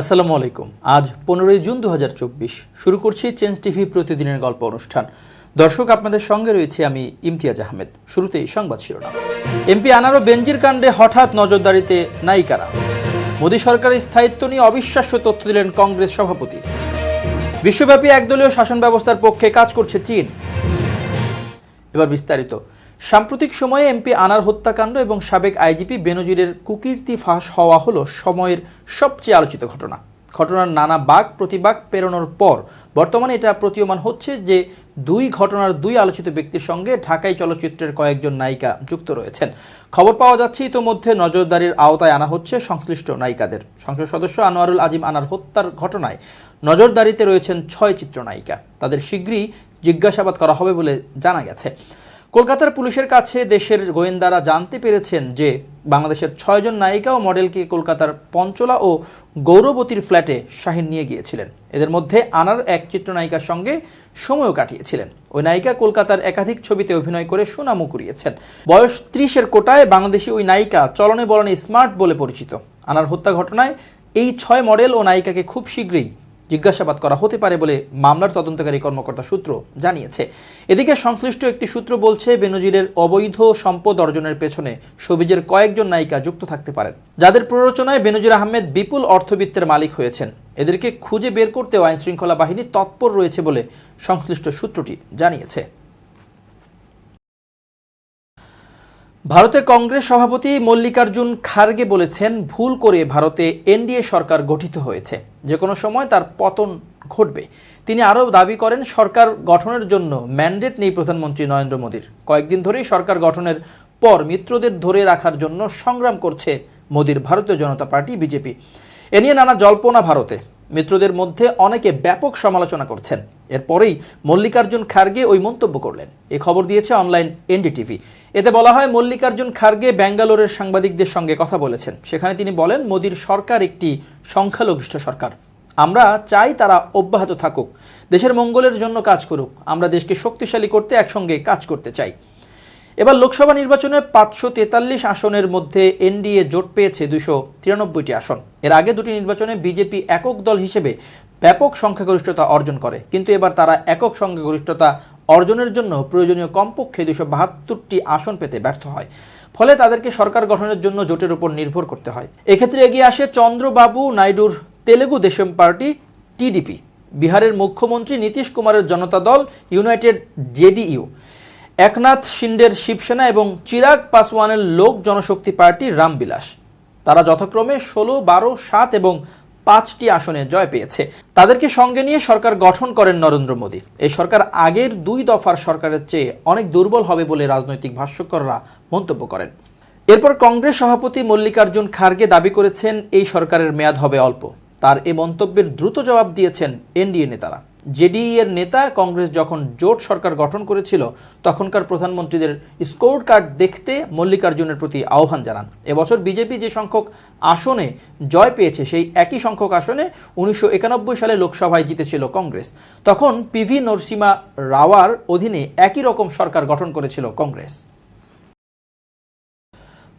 আসসালামু আলাইকুম। আজ পনেরোই জুন দু শুরু করছি চেঞ্জ টিভি প্রতিদিনের গল্প অনুষ্ঠান। দর্শক, আপনাদের সঙ্গে রয়েছে আমি ইমতিয়াজ আহমেদ। শুরুতেই সংবাদ শিরোনাম। এমপি আনারো বেনজির কাণ্ডে হঠাৎ নজরদারিতে নায়িকারা। মোদী সরকারের স্থায়িত্ব নিয়ে অবিশ্বাস্য তথ্য দিলেন কংগ্রেস সভাপতি। বিশ্বব্যাপী একদলীয় শাসন ব্যবস্থার পক্ষে কাজ করছে চীন। এবার বিস্তারিত। সাম্প্রতিক সময়ে এমপি আনার হত্যাকাণ্ড এবং সাবেক আইজিপি বেনজিরের কুকীর্তি ফাঁস হওয়া হলো সময়ের সবচেয়ে আলোচিত ঘটনা। ঘটনার নানা বাক প্রতিবাক পেরোনোর পর বর্তমানে এটা প্রতীয়মান হচ্ছে যে দুই ঘটনার দুই আলোচিত ব্যক্তির সঙ্গে ঢাকাই চলচ্চিত্রের কয়েকজন নায়িকা যুক্ত রয়েছেন। খবর পাওয়া যাচ্ছে, ইতোমধ্যে নজরদারির আওতায় আনা হচ্ছে সংশ্লিষ্ট নায়িকাদের। সংসদ সদস্য আনোয়ারুল আজিম আনার হত্যার ঘটনায় নজরদারিতে রয়েছেন ছয় চিত্রনায়িকা। তাদের শীঘ্রই জিজ্ঞাসাবাদ করা হবে বলে জানা গেছে। কলকাতার পুলিশের কাছে দেশের গোয়েন্দারা জানতে পেরেছেন যে বাংলাদেশের ছয়জন নায়িকা ও মডেলকে কলকাতার পঞ্চলা ও গৌরবতীর ফ্ল্যাটে শাহিন নিয়ে গিয়েছিলেন। এদের মধ্যে আনার এক চিত্রনায়িকার সঙ্গে সময়ও কাটিয়েছিলেন। ওই নায়িকা কলকাতার একাধিক ছবিতে অভিনয় করে সুনামও কুড়িয়েছেন। বয়স ত্রিশের কোটায় বাংলাদেশি ওই নায়িকা চলনে বলনে স্মার্ট বলে পরিচিত। আনার হত্যা ঘটনায় এই ছয় মডেল ও নায়িকাকে খুব শীঘ্রই জিজ্ঞাসাবাদ করা হতে পারে বলে মামলার তদন্তকারী কর্মকর্তা সূত্র জানিয়েছে। এদিকে সংশ্লিষ্ট একটি সূত্র বলছে, বেনজিরের অবৈধ সম্পদ অর্জনের পেছনে সবিজের কয়েকজন নায়িকা যুক্ত থাকতে পারেন। যাদের প্ররোচনায় বেনজির আহমেদ বিপুল অর্থবিত্তের মালিক হয়েছেন। এদেরকে খুঁজে বের করতে আইনশৃঙ্খলা বাহিনী তৎপর রয়েছে বলে সংশ্লিষ্ট সূত্রটি জানিয়েছে। ভারতে কংগ্রেস সভাপতি মল্লিকার্জুন খার্গে বলেছেন, ভুল করে ভারতে এনডিএ সরকার গঠিত হয়েছে। যে কোনো সময় তার পতন ঘটবে। তিনি আরও দাবি করেন, সরকার গঠনের জন্য ম্যান্ডেট নেই প্রধানমন্ত্রী নরেন্দ্র মোদীর। কয়েকদিন ধরেই সরকার গঠনের পর মিত্রদের ধরে রাখার জন্য সংগ্রাম করছে মোদীর ভারতীয় জনতা পার্টি, বিজেপি। এ নিয়ে নানা জল্পনা ভারতে। মিত্রদের মধ্যে অনেকে ব্যাপক সমালোচনা করছেন। এরপরেই মল্লিকার্জুন খার্গে ওই মন্তব্য করলেন। এ খবর দিয়েছে অনলাইন এনডিটিভি। এতে বলা হয়, মল্লিকার্জুন খার্গে ব্যাঙ্গালোরের সাংবাদিকদের সঙ্গে কথা বলেছেন। সেখানে তিনি বলেন, মোদীর সরকার একটি সংখ্যালঘিষ্ঠ সরকার। আমরা চাই তারা অব্যাহত থাকুক, দেশের মঙ্গলের জন্য কাজ করুক। আমরা দেশকে শক্তিশালী করতে একসঙ্গে কাজ করতে চাই। এবার লোকসভা নির্বাচনে পাঁচশো তেতাল্লিশ আসনের মধ্যে এনডিএ জোট পেয়েছে দুশো তিরানব্বইটি আসন। এর আগে দুটি নির্বাচনে বিজেপি একক দল হিসেবে ব্যাপক সংখ্যাগরিষ্ঠতা অর্জন করে। কিন্তু এবার তারা একক সংখ্যাগরিষ্ঠতা অর্জনের জন্য প্রয়োজনীয় কমপক্ষে দুশো বাহাত্তরটি আসন পেতে ব্যর্থ হয়। ফলে তাদেরকে সরকার গঠনের জন্য জোটের উপর নির্ভর করতে হয়। এক্ষেত্রে এগিয়ে আসে চন্দ্রবাবু নাইডুর তেলেগু দেশম পার্টি, টিডিপি। বিহারের মুখ্যমন্ত্রী নীতিশ কুমারের জনতা দল, ইউনাইটেড জেডিইউ। একনাথ শিন্ডের শিবসেনা এবং চিরাগ পাসওয়ানের লোক জনশক্তি পার্টি রামবিলাস। তারা যথাক্রমে ষোলো, বারো, সাত এবং পাঁচটি আসনে জয় পেয়েছে। তাদেরকে সঙ্গে নিয়ে সরকার গঠন করেন নরেন্দ্র মোদী। এই সরকার আগের দুই দফার সরকারের চেয়ে অনেক দুর্বল হবে বলে রাজনৈতিক ভাষ্যকররা মন্তব্য করেন। এরপর কংগ্রেস সভাপতি মল্লিকার্জুন খার্গে দাবি করেছেন, এই সরকারের মেয়াদ হবে অল্প। তার এ মন্তব্যের দ্রুত জবাব দিয়েছেন এনডিএ নেতারা। জেডিই এর নেতা কংগ্রেস যখন জোট সরকার গঠন করেছিল, তখনকার প্রধানমন্ত্রীদের স্কোর কার্ড দেখতে মল্লিকার্জুনের প্রতি আহ্বান জানান। এবছর বিজেপি যে সংখ্যক আসনে জয় পেয়েছে, সেই একই সংখ্যক আসনে উনিশশো একানব্বই সালে লোকসভায় জিতেছিল কংগ্রেস। তখন পিভি নরসিমা রাওয়ার অধীনে একই রকম সরকার গঠন করেছিল কংগ্রেস।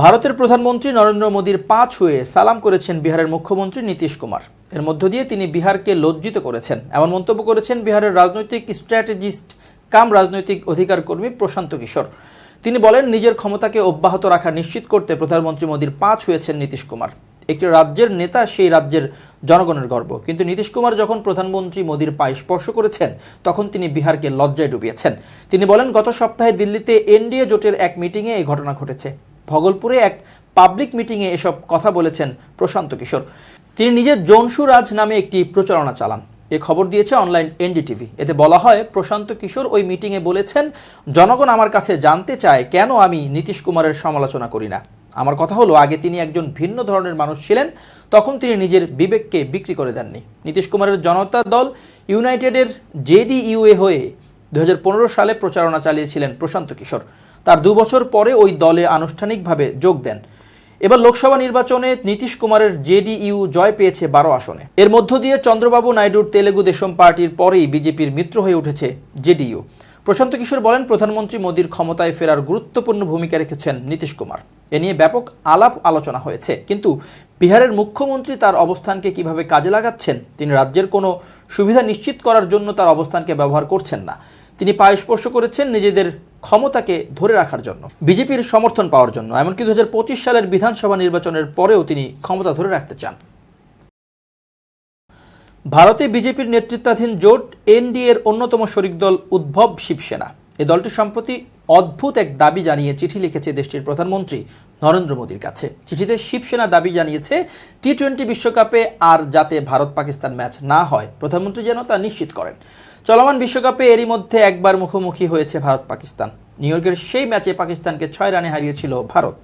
ভারতের প্রধানমন্ত্রী নরেন্দ্র মোদীর পা ছুঁয়ে সালাম করেছেন বিহারের মুখ্যমন্ত্রী নীতিশ কুমার। এর মধ্য দিয়ে তিনি বিহারকে লজ্জিত করেছেন। এমন মন্তব্য করেছেন বিহারের রাজনৈতিক স্ট্র্যাটেজিস্ট, কাম রাজনৈতিক অধিকার কর্মী প্রশান্ত কিশোর। তিনি বলেন, নিজের ক্ষমতাকে অব্যাহত রাখা নিশ্চিত করতে প্রধানমন্ত্রী মোদীর পা ছুঁয়েছেন নীতিশ কুমার। একটি রাজ্যের নেতা, সেই রাজ্যের জনগণের গর্ব। কিন্তু নীতিশ কুমার যখন প্রধানমন্ত্রী মোদীর পায়ে স্পর্শ করেছেন, তখন তিনি বিহারকে লজ্জায় ডুবিয়েছেন। তিনি বলেন, গত সপ্তাহে দিল্লিতে এনডিএ জোটের এক মিটিংয়ে এই ঘটনা ঘটেছে। ভগলপুরে এক পাবলিক মিটিংয়ে এসব কথা বলেছেন প্রশান্ত কিশোর। তিনি নিজের জনসু রাজ নামে একটি প্রচারণা চালান। এ খবর দিয়েছে অনলাইন এনডিটিভি এতে বলা হয়, প্রশান্ত কিশোর ওই মিটিংয়ে বলেছেন, জনগণ আমার কাছে জানতে চায় কেন আমি নীতিশ কুমারের সমালোচনা করি না। আমার কথা হলো, আগে তিনি একজন ভিন্ন ধরনের মানুষ ছিলেন, তখন তিনি নিজের বিবেককে বিক্রি করে দেননি। নীতিশ কুমারের জনতা দল ইউনাইটেডের জেডিইউএ হয়ে দুই হাজার পনেরো সালে প্রচারণা চালিয়েছিলেন প্রশান্ত কিশোর। তার দু বছর পরে ওই দলে আনুষ্ঠানিকভাবে যোগ দেন। এবার লোকসভা নির্বাচনে নীতিশ কুমারের জেডিইউ জয় পেয়েছে বারো আসনে। এর মধ্য দিয়ে চন্দ্রবাবু নাইডুর তেলেগু দেশম পার্টির পরেই বিজেপির মিত্র হয়ে উঠেছে জেডিইউ। প্রশান্ত কিশোর বলেন, প্রধানমন্ত্রী মোদীর ক্ষমতায় ফেরার গুরুত্বপূর্ণ ভূমিকা রেখেছেন নীতিশ কুমার। এ নিয়ে ব্যাপক আলাপ আলোচনা হয়েছে। কিন্তু বিহারের মুখ্যমন্ত্রী তার অবস্থানকে কীভাবে কাজে লাগাচ্ছেন, তিনি রাজ্যের কোনো সুবিধা নিশ্চিত করার জন্য তার অবস্থানকে ব্যবহার করছেন না। তিনি পায়ে স্পর্শ করেছেন নিজেদের ক্ষমতাকে ধরে রাখার জন্য, বিজেপির সমর্থন পাওয়ার জন্য, এমনকি দুই হাজার পঁচিশ সালের বিধানসভা নির্বাচনের পরেও তিনি ক্ষমতা ধরে রাখতে চান। ভারতে বিজেপির নেতৃত্বাধীন জোট এনডিএ এর অন্যতম শরিক দল উদ্ভব শিবসেনা। এ দলটি সম্প্রতি অদ্ভুত এক দাবি জানিয়ে চিঠি লিখেছে দেশটির প্রধানমন্ত্রী নরেন্দ্র মোদীর কাছে। চিঠিতে শিবসেনা দাবি জানিয়েছে টি টোয়েন্টি বিশ্বকাপে আর যাতে ভারত পাকিস্তান ম্যাচ না হয়, প্রধানমন্ত্রী যেন তা নিশ্চিত করেন। চলমান বিশ্বকাপে এরই মধ্যে একবার মুখোমুখি হয়েছে ভারত পাকিস্তান। নিউ ইয়র্কের সেই ম্যাচে পাকিস্তানকে ছয় রানে হারিয়েছিল ভারত।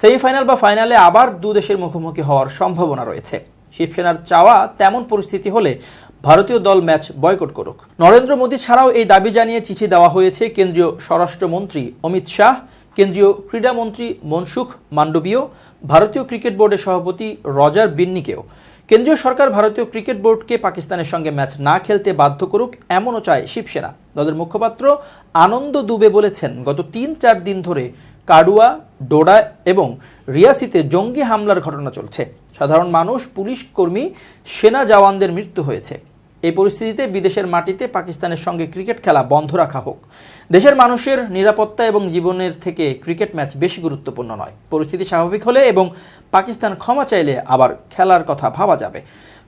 সেমিফাইনাল বা ফাইনালে আবার দু দেশের মুখোমুখি হওয়ার সম্ভাবনা রয়েছে। শিবসেনার চাওয়া তেমন পরিস্থিতি হলে ভারতীয় দল ম্যাচ বয়কট করুক। নরেন্দ্র মোদী ছাড়াও এই দাবি জানিয়ে চিঠি দেওয়া হয়েছে কেন্দ্রীয় স্বরাষ্ট্রমন্ত্রী অমিত শাহ, কেন্দ্রীয় ক্রীড়ামন্ত্রী মনসুখ মান্ডবীয়, ভারতীয় ক্রিকেট বোর্ডের সভাপতি রজার বিন্নিকেও। কেন্দ্রীয় সরকার ভারতীয় ক্রিকেট বোর্ডকে পাকিস্তানের সঙ্গে ম্যাচ না খেলতে বাধ্য করুক, এমনও চায় শিবসেনা। দলের মুখপাত্র আনন্দ দুবে বলেছেন, গত তিন চার দিন ধরে কাডুয়া, ডোডা এবং রিয়াসিতে জঙ্গি হামলার ঘটনা চলছে। সাধারণ মানুষ, পুলিশ কর্মী, সেনা জওয়ানদের মৃত্যু হয়েছে। এই পরিস্থিতিতে বিদেশের মাটিতে পাকিস্তানের সঙ্গে ক্রিকেট খেলা বন্ধ রাখা হোক। দেশের মানুষের নিরাপত্তা এবং জীবনের থেকে ক্রিকেট ম্যাচ বেশি গুরুত্বপূর্ণ নয়। পরিস্থিতি স্বাভাবিক হলে এবং পাকিস্তান ক্ষমা চাইলে আবার খেলার কথা ভাবা যাবে।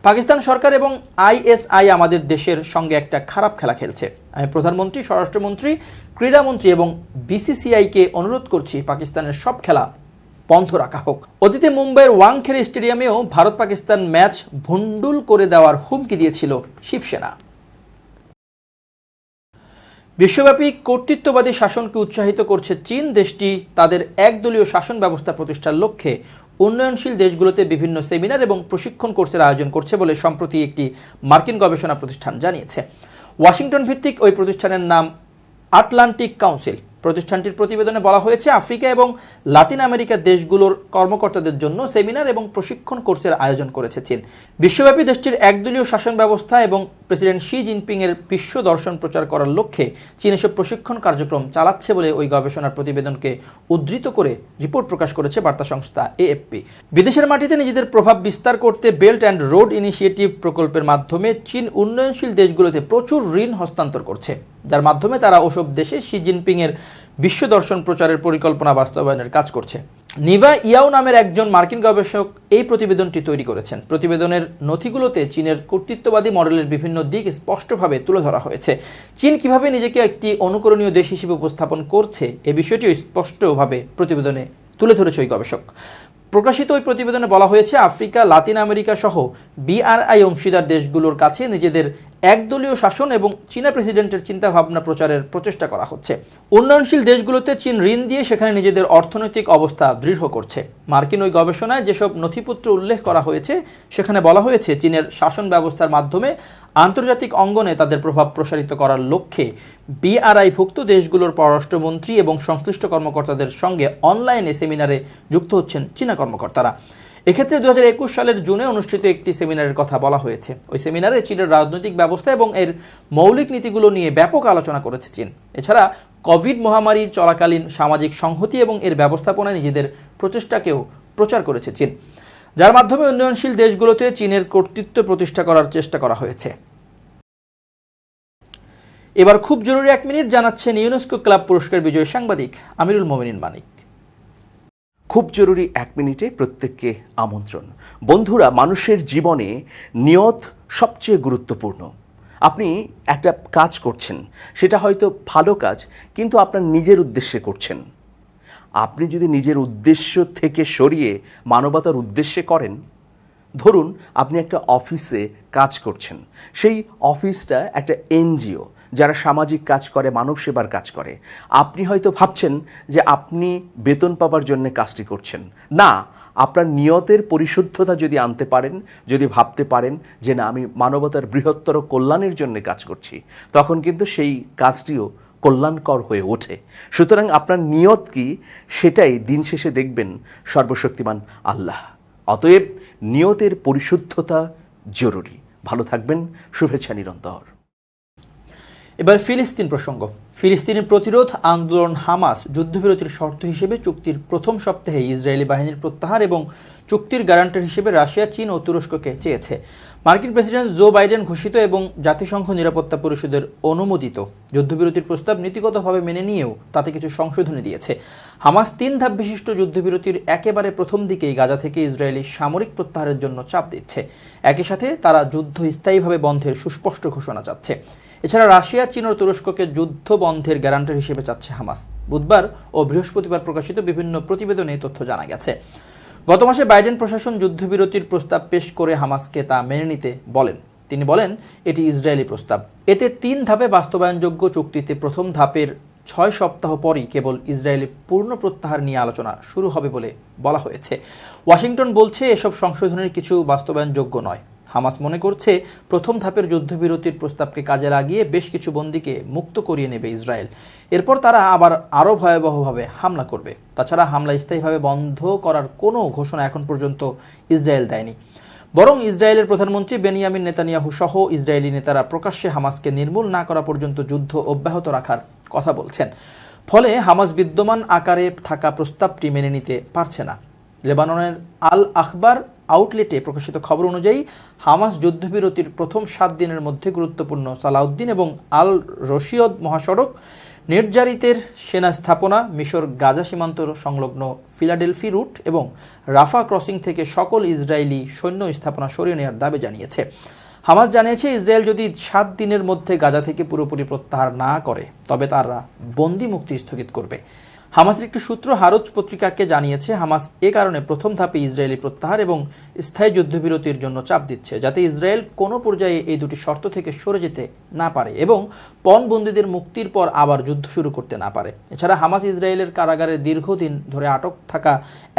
পাকিস্তান সরকার এবং আইএসআই আমাদের দেশের সঙ্গে একটা খারাপ খেলা খেলছে। আমি প্রধানমন্ত্রী, স্বরাষ্ট্রমন্ত্রী, ক্রীড়ামন্ত্রী এবং বিসিসিআইকে অনুরোধ করছি পাকিস্তানের সব খেলা বন্ধ রাখা হোক। অতীতে মুম্বাইয়ের ওয়াংখেড়ে স্টেডিয়ামেও ভারত পাকিস্তান ম্যাচ ভণ্ডুল করে দেওয়ার হুমকি দিয়েছিল শিবসেনা। বিশ্বব্যাপী কর্তৃত্ববাদী শাসনকে উৎসাহিত করছে চীন, দেশটি তাদের একদলীয় শাসন ব্যবস্থা প্রতিষ্ঠার লক্ষ্যে। উন্নয়নশীল দেশগুলোতে বিভিন্ন সেমিনার এবং প্রশিক্ষণ কোর্সের আয়োজন করছে বলে সম্প্রতি একটি মার্কিন গবেষণা প্রতিষ্ঠান জানিয়েছে। ওয়াশিংটন ভিত্তিক ওই প্রতিষ্ঠানের নাম আটলান্টিক কাউন্সিল। প্রতিষ্ঠানটির প্রতিবেদনে বলা হয়েছে, আফ্রিকা এবং লাতিন আমেরিকার দেশগুলোর কর্মকর্তাদের জন্য সেমিনার এবং প্রশিক্ষণ কোর্সের আয়োজন করেছে চীন। বিশ্বব্যাপী দেশটির একদলীয় শাসন ব্যবস্থা এবং প্রেসিডেন্ট শি জিনপিংয়ের বিশ্ব দর্শন প্রচার করার লক্ষ্যে চীন এসব প্রশিক্ষণ কার্যক্রম চালাচ্ছে বলে ওই গবেষণার প্রতিবেদনকে উদ্ধৃত করে রিপোর্ট প্রকাশ করেছে বার্তা সংস্থা এএফপি। বিদেশের মাটিতে নিজেদের প্রভাব বিস্তার করতে বেল্ট অ্যান্ড রোড ইনিশিয়েটিভ প্রকল্পের মাধ্যমে চীন উন্নয়নশীল দেশগুলোতে প্রচুর ঋণ হস্তান্তর করছে। যার মাধ্যমে তারা ওসব দেশে শি জিনপিংয়ের বিশ্ব দর্শন প্রচারের পরিকল্পনা বাস্তবায়নের কাজ করছে। নিভা ইয়াও নামের একজন মার্কিন গবেষক এই প্রতিবেদনটি তৈরি করেছেন। প্রতিবেদনের নথিগুলোতে চীনের কর্তৃত্ববাদী মডেলের বিভিন্ন দিক স্পষ্টভাবে তুলে ধরা হয়েছে। চীন কীভাবে নিজেকে একটি অনুকরণীয় দেশ হিসেবে উপস্থাপন করছে, এ বিষয়টিও স্পষ্টভাবে প্রতিবেদনে তুলে ধরেছে ওই গবেষক। প্রকাশিত ওই প্রতিবেদনে বলা হয়েছে, আফ্রিকা, লাতিন আমেরিকা সহ বিআরআই অংশীদার দেশগুলোর কাছে নিজেদের একদলীয় শাসন এবং চীনা প্রেসিডেন্টের চিন্তাভাবনা প্রচারের প্রচেষ্টা করা হচ্ছে। উন্নয়নশীল দেশগুলোতে চীন ঋণ দিয়ে সেখানে নিজেদের অর্থনৈতিক অবস্থা দৃঢ় করছে। মার্কিন ওই গবেষণায় যেসব নথিপত্র উল্লেখ করা হয়েছে, সেখানে বলা হয়েছে চীনের শাসন ব্যবস্থার মাধ্যমে আন্তর্জাতিক অঙ্গনে তাদের প্রভাব প্রসারিত করার লক্ষ্যে বিআরআইভুক্ত দেশগুলোর পররাষ্ট্রমন্ত্রী এবং সংশ্লিষ্ট কর্মকর্তাদের সঙ্গে অনলাইনে সেমিনারে যুক্ত হচ্ছেন চীনা কর্মকর্তারা। এক্ষেত্রে দু হাজার একুশ সালের জুনে অনুষ্ঠিত একটি সেমিনারের কথা বলা হয়েছে। ওই সেমিনারে চীনের রাজনৈতিক ব্যবস্থা এবং এর মৌলিক নীতিগুলো নিয়ে ব্যাপক আলোচনা করেছে চীন। এছাড়া কোভিড মহামারীর চলাকালীন সামাজিক সংহতি এবং এর ব্যবস্থাপনায় নিজেদের প্রচেষ্টাকেও প্রচার করেছে চীন। যার মাধ্যমে উন্নয়নশীল দেশগুলোতে চীনের কর্তৃত্ব প্রতিষ্ঠা করার চেষ্টা করা হয়েছে। এবার খুব জরুরি এক মিনিট জানাচ্ছেন ইউনেস্কো ক্লাব পুরস্কার বিজয়ী সাংবাদিক আমিরুল মোমিনিন মানিক। খুব জরুরি এক মিনিটে প্রত্যেককে আমন্ত্রণ। বন্ধুরা, মানুষের জীবনে নিয়ত সবচেয়ে গুরুত্বপূর্ণ। আপনি একটা কাজ করছেন, সেটা হয়তো ভালো কাজ, কিন্তু আপনার নিজের উদ্দেশ্যে করছেন। আপনি যদি নিজের উদ্দেশ্য থেকে সরিয়ে মানবতার উদ্দেশ্যে করেন, ধরুন আপনি একটা অফিসে কাজ করছেন, সেই অফিসটা একটা এনজিও যারা সামাজিক কাজ করে, মানব সেবার কাজ করে। আপনি হয়তো ভাবছেন যে আপনি বেতন পাবার জন্য কাজটি করছেন। না, আপনার নিয়তের পরিশুদ্ধতা যদি আনতে পারেন, যদি ভাবতে পারেন যে না, আমি মানবতার বৃহত্তর কল্যাণের জন্য কাজ করছি, তখন কিন্তু সেই কাজটিও কল্যাণকর হয়ে ওঠে। সুতরাং আপনার নিয়ত কি? সেটাই দিন শেষে দেখবেন সর্বশক্তিমান আল্লাহ। অতএব নিয়তের পরিশুদ্ধতা জরুরি। ভালো থাকবেন, শুভেচ্ছা নিরন্তর। এবার ফিলিস্তিন প্রসঙ্গ। ফিলিস্তিনের প্রতিরোধ আন্দোলন হামাস যুদ্ধবিরতির শর্ত হিসেবে চুক্তির প্রথম সপ্তাহে ইসরায়েলি বাহিনীর প্রত্যাহার এবং চুক্তির গ্যারান্টার হিসেবে রাশিয়া, চীন ও তুরস্ককে চেয়েছে। মার্কিন প্রেসিডেন্ট জো বাইডেন ঘোষিত এবং জাতিসংঘ নিরাপত্তা পরিষদের অনুমোদিত। যুদ্ধবিরতির প্রস্তাব নীতিগতভাবে মেনে নিয়েও তাতে কিছু সংশোধনী দিয়েছে। হামাস তিন ধাপ বিশিষ্ট যুদ্ধবিরতির একেবারে প্রথম দিকেই গাজা থেকে ইসরায়েলি সামরিক প্রত্যাহারের জন্য চাপ দিচ্ছে। একই সাথে তারা যুদ্ধ স্থায়ীভাবে বন্ধের সুস্পষ্ট ঘোষণা চাচ্ছে। এছাড়া রাশিয়া, চীন ও তুরস্ককে যুদ্ধ বন্ধের গ্যারান্টার হিসেবে চাচ্ছে হামাস। বুধবার ও বৃহস্পতিবার প্রকাশিত বিভিন্ন প্রতিবেদনে তথ্য জানা গেছে। গত মাসে বাইডেন প্রশাসন যুদ্ধবিরতির প্রস্তাব পেশ করে হামাসকে তা মেনে নিতে বলেন। তিনি বলেন, এটি ইসরায়েলি প্রস্তাব। এতে তিন ধাপে বাস্তবায়নযোগ্য চুক্তিতে প্রথম ধাপের ছয় সপ্তাহ পরই কেবল ইসরায়েলি পূর্ণ প্রত্যাহার নিয়ে আলোচনা শুরু হবে বলে বলা হয়েছে। ওয়াশিংটন বলছে, এসব সংশোধনের কিছু বাস্তবায়নযোগ্য নয়। হামাস মনে করছে প্রথম ধাপের যুদ্ধবিরতির প্রস্তাবকে কাজে লাগিয়ে বেশ কিছু বন্দীকে মুক্ত করিয়ে নেবে ইসরায়েল। এরপর তারা আবার আরও ভয়াবহভাবে হামলা করবে। তাছাড়া হামলা স্থায়ীভাবে বন্ধ করার কোনো ঘোষণা এখন পর্যন্ত ইসরায়েল দেয়নি। বরং ইসরায়েলের প্রধানমন্ত্রী বেনিয়ামিন নেতানিয়াহু সহ ইসরায়েলি নেতারা প্রকাশ্যে হামাসকে নির্মূল না করা পর্যন্ত যুদ্ধ অব্যাহত রাখার কথা বলছেন। ফলে হামাস বিদ্যমান আকারে থাকা প্রস্তাবটি মেনে নিতে পারছে না। লেবাননের আল আখবার আউটলেটে প্রকাশিত খবর অনুযায়ী, হামাস যুদ্ধবিরতির প্রথম সাত দিনের মধ্যে গুরুত্বপূর্ণ সালাউদ্দিন এবং আল রশিয়দ মহাসড়ক নির্যারিতের সেনা স্থাপনা, মিশর গাজা সীমান্ত সংলগ্ন ফিলাডেলফি রুট এবং রাফা ক্রসিং থেকে সকল ইসরায়েলি সৈন্য স্থাপনা সরিয়ে নেওয়ার দাবি জানিয়েছে। হামাস জানিয়েছে, ইসরায়েল যদি সাত দিনের মধ্যে গাজা থেকে পুরোপুরি প্রত্যাহার না করে, তবে তারা বন্দি মুক্তি স্থগিত করবে। হামাসের একটি সূত্র হারুজ পত্রিকাকে জানিয়েছে, হামাস এ কারণে প্রথম ধাপে ইসরায়েলি প্রত্যাহার এবং স্থায়ী যুদ্ধবিরতির জন্য চাপ দিচ্ছে, যাতে ইসরায়েল কোনো পর্যায়ে এই দুটি শর্ত থেকে সরে যেতে না পারে এবং পণবন্দীদের মুক্তির পর আবার যুদ্ধ শুরু করতে না পারে। এছাড়া হামাস ইসরায়েলের কারাগারে দীর্ঘদিন ধরে আটক থাকা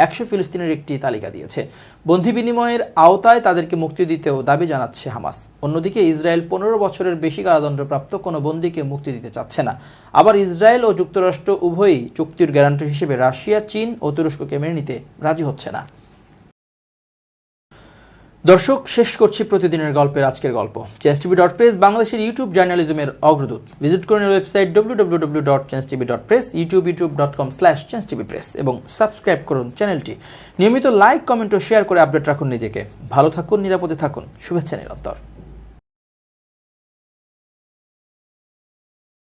একশো ফিলিস্তিনের একটি তালিকা দিয়েছে। বন্দি বিনিময়ের আওতায় তাদেরকে মুক্তি দিতেও দাবি জানাচ্ছে হামাস। অন্যদিকে ইসরায়েল পনেরো বছরের বেশি কারাদণ্ডপ্রাপ্ত কোনো বন্দীকে মুক্তি দিতে চাচ্ছে না। আবার ইসরায়েল ও যুক্তরাষ্ট্র উভয়ই চুক্তির গ্যারান্টি হিসেবে রাশিয়া, চীন ও তুরস্ককে মেনে নিতে রাজি হচ্ছে না। দর্শক, শেষ করছি প্রতিদিনের গল্পের আজকের গল্প। চেঞ্জ টিভি ডট প্রেস বাংলাদেশের ইউটিউব জার্নালিজমের অগ্রদূত। ভিজিট করুন website W W W dot change TV dot press YouTube YouTube dot com slash change TV press এবং সাবস্ক্রাইব করুন চ্যানেলটি। নিয়মিত লাইক, কমেন্ট ও শেয়ার করে আপডেট রাখুন নিজেকে। ভালো থাকুন, নিরাপদে থাকুন। শুভেচ্ছা নিরন্তর।